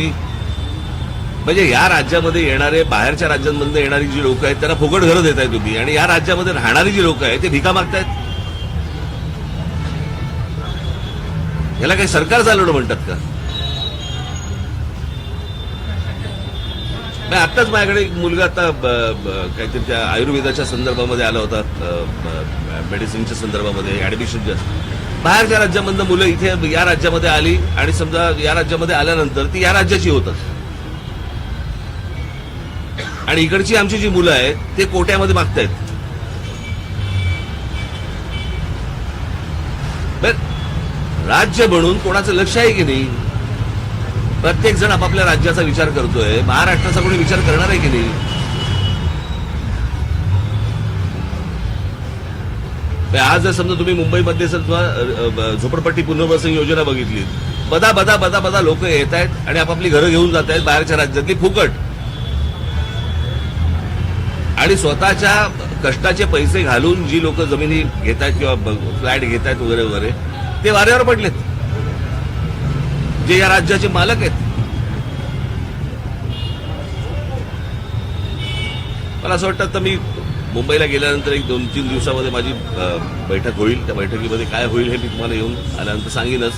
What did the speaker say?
त्यांनी म्हणजे या राज्यामध्ये येणारे बाहेरच्या राज्यांमधून येणारी जी लोक आहेत त्यांना फुकट घरं देताय तुम्ही. आणि या राज्यामध्ये राहणारी जी लोक आहेत ते भिका मागतायत? याला काही सरकार चालवणं म्हणतात का? नाही आत्ताच माझ्याकडे एक मुलगा आता काहीतरी त्या आयुर्वेदाच्या संदर्भामध्ये आला होता मेडिसिनच्या संदर्भामध्ये जास्त बाहेरच्या राज्यामधनं मुलं इथे या राज्यामध्ये आली आणि समजा या राज्यामध्ये आल्यानंतर ती या राज्याची होतात आणि इकडची आमची जी मुलं आहेत ते कोट्यामध्ये मागतायत. राज्य बनून कोणाचं लक्ष आहे की नाही? प्रत्येक जण आपापल्या राज्याचा विचार करतोय. महाराष्ट्राचा कोणी विचार करणार आहे की नाही? आज जर समजा तुम्ही मुंबईमध्ये जर तुम्हाला झोपडपट्टी पुनर्वसन योजना बघितली बदा बदा बदा बदा लोक येत आहेत आणि आपापली घरं घेऊन जात आहेत बाहेरच्या राज्यातली फुकट. आणि स्वतःच्या कष्टाचे पैसे घालून जी लोक जमिनी घेत आहेत किंवा फ्लॅट घेत आहेत वगैरे वगैरे ते वाऱ्यावर पडलेत. जे या राज्याचे मालक आहेत. मला असं वाटतं तर मी मुंबईला गेल्यानंतर एक दोन तीन दिवसामध्ये माझी बैठक होईल. त्या बैठकीमध्ये काय होईल हे मी तुम्हाला येऊन आल्यानंतर सांगेनच.